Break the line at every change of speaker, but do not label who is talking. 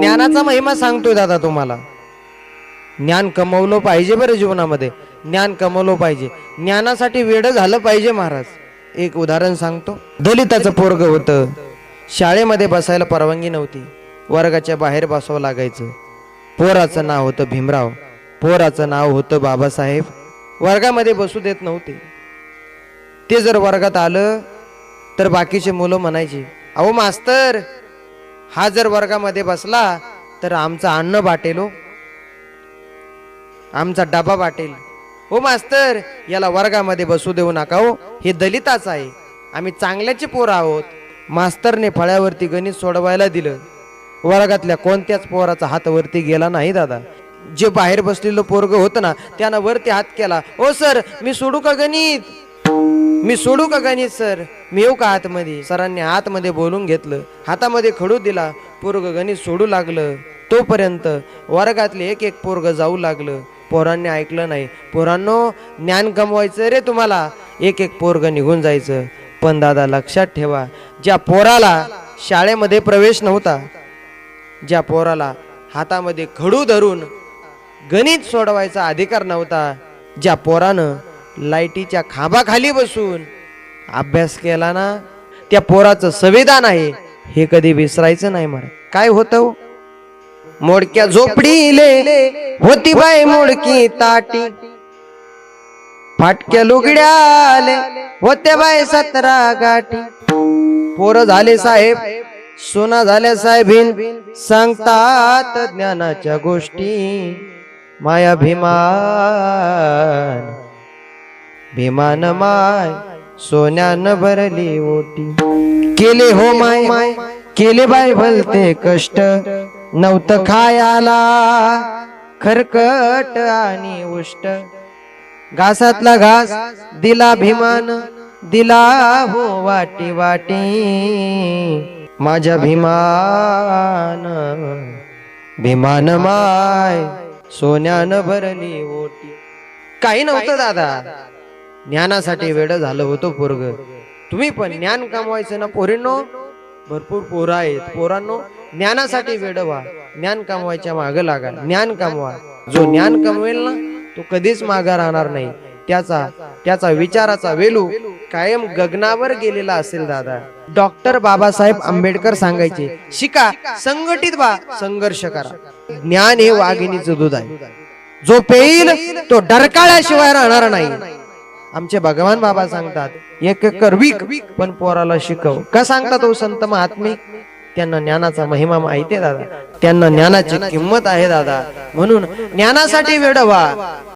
ज्ञानाचा महिमा सांगतोय दादा तुम्हाला. ज्ञान कमवलं पाहिजे बरं जीवनामध्ये. ज्ञान कमवलं पाहिजे. ज्ञानासाठी वेड झालं पाहिजे महाराज. एक उदाहरण सांगतो. दलिताचं पोरग होतं. शाळेमध्ये बसायला परवानगी नव्हती. वर्गाच्या बाहेर बसावं लागायचं. पोराचं नाव होतं भीमराव. पोराचं नाव होतं बाबासाहेब. वर्गामध्ये बसू देत नव्हते. ते जर वर्गात आलं तर बाकीचे मुलं म्हणायचे अहो मास्तर हा जर वर्गामध्ये बसला तर आमचं अन्न वाटेल हो. आमचा डबा वाटेल हो मास्तर याला वर्गामध्ये बसू देऊ नका हो. हे दलिताच आहे. आम्ही चांगल्याचे पोरं आहोत. मास्तरने फळ्यावरती गणित सोडवायला दिलं. वर्गातल्या कोणत्याच पोराचा हात वरती गेला नाही दादा. जे बाहेर बसलेलं पोरग होतं ना त्यानं वरती हात केला. ओ सर मी सोडू का गणित? मी सोडू का गणित सर? मी येऊ का आतमध्ये? सरांनी आतमध्ये बोलून घेतलं. हातामध्ये खडू दिला. पोरग गणित सोडू लागलं. तोपर्यंत वर्गातले एक एक पोरग जाऊ लागलं. पोरांनी ऐकलं नाही. पोरांनो ज्ञान कमवायचं रे तुम्हाला. एक एक पोरग निघून जायचं. पण दादा लक्षात ठेवा. ज्या पोराला शाळेमध्ये प्रवेश नव्हता ज्या पोराला हातामध्ये खडू धरून गणित सोडवायचा अधिकार नव्हता ज्या पोरानं लाईटीच्या खांबाखाली बसून अभ्यास केला ना त्या पोराचं संविधान आहे हे कधी विसरायचं नाही मला काय होतं हो? मोडक्या झोपडीले होती बाई मोडकी ताटी. फाटक्या लुगड्याले होत्या बाय सतरा गाठी. पोरं झाले साहेब सोना झाल्या साहेबीन सांगतात ज्ञानाच्या गोष्टी. माया भीमा भीमान माय सोन्यानं भरली ओटी. केले हो माय माय केले बाय भलते कष्ट. नव्हतं खायाला खरकट आणि उष्ट. घासातला घास दिला भीमान दिला हो वाटी वाटी. माझ्या भीमान भीमान माय सोन्यानं भरली ओटी. काही नव्हतं दादा. ज्ञानासाठी वेळ झालं होतं पोरग. तुम्ही पण ज्ञान कमवायचं ना पोरींनो? भरपूर पोरं आहेत. पोरांनो ज्ञानासाठी वेळ व्हा. ज्ञान कमवायच्या मागं लागा. ज्ञान कमवा. जो ज्ञान कमवेल ना तो कधीच मागा राहणार नाही. त्याचा त्याचा विचाराचा वेलू कायम गगनावर गेलेला असेल दादा. डॉक्टर बाबासाहेब आंबेडकर सांगायचे शिका संघटित व्हा संघर्ष करा. ज्ञान हे वाघिणीचं दूध आहे. जो पेईल तो डरकाळ्याशिवाय राहणार नाही. आमचे भगवान बाबा सांगतात एक एकर विक पण पोराला शिकव. का सांगतात तो संत महात्मे? त्यांना ज्ञानाचा महिमा माहिती दादा. त्यांना ज्ञानाची किंमत आहे दादा. म्हणून ज्ञानासाठी वेळ व्हा